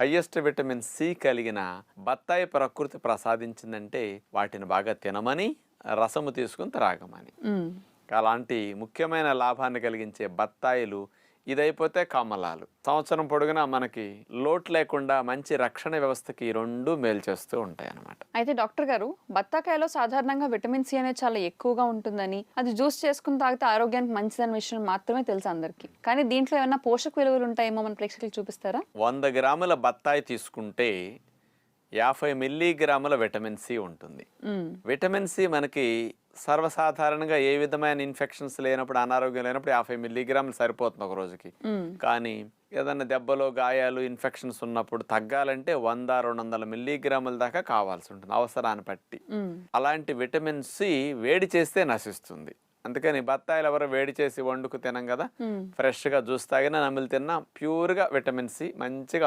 Highest vitamin C కలిగిన బత్తాయి ప్రకృతి ప్రసాదించిందంటే వాటిని బాగా తినమని రసము తీసుకుని త్రాగమని. అలాంటి ముఖ్యమైన లాభాన్ని కలిగించే బత్తాయిలు ఇదైపోతే కమలాలు. సంవత్సరం పొడుగునా మనకి లోటు లేకుండా మంచి రక్షణ వ్యవస్థకి రెండు మేలు చేస్తూ ఉంటాయి అన్నమాట అయితే డాక్టర్ గారు బత్తాకాయలో సాధారణంగా విటమిన్ సి అనేది చాలా ఎక్కువగా ఉంటుందని అది జ్యూస్ చేసుకుని తాగితే ఆరోగ్యానికి మంచిదన్న విషయం మాత్రమే తెలుసు అందరికీ. కానీ దీంట్లో ఏమైనా పోషక విలువలు ఉంటాయేమో మన ప్రేక్షకులకు చూపిస్తారా? వంద గ్రాముల బత్తాయి తీసుకుంటే యాభై మిల్లీగ్రాముల విటమిన్ సి ఉంటుంది. విటమిన్ సి మనకి సర్వసాధారణంగా ఏ విధమైన ఇన్ఫెక్షన్స్ లేనప్పుడు అనారోగ్యం లేనప్పుడు యాభై మిల్లీగ్రాములు సరిపోతుంది ఒక రోజుకి. కానీ ఏదైనా దెబ్బలు గాయాలు ఇన్ఫెక్షన్స్ ఉన్నప్పుడు తగ్గాలంటే వంద రెండు వందల మిల్లీగ్రాముల దాకా కావాల్సి ఉంటుంది అవసరాన్ని బట్టి. అలాంటి విటమిన్ సి వేడి చేస్తే నశిస్తుంది అందుకని బత్తాయిలు ఎవరు వేడి చేసి వండుకు తినం కదా. ఫ్రెష్గా జ్యూస్ తాగినా నమిలి తిన్నా ప్యూర్గా విటమిన్ సి మంచిగా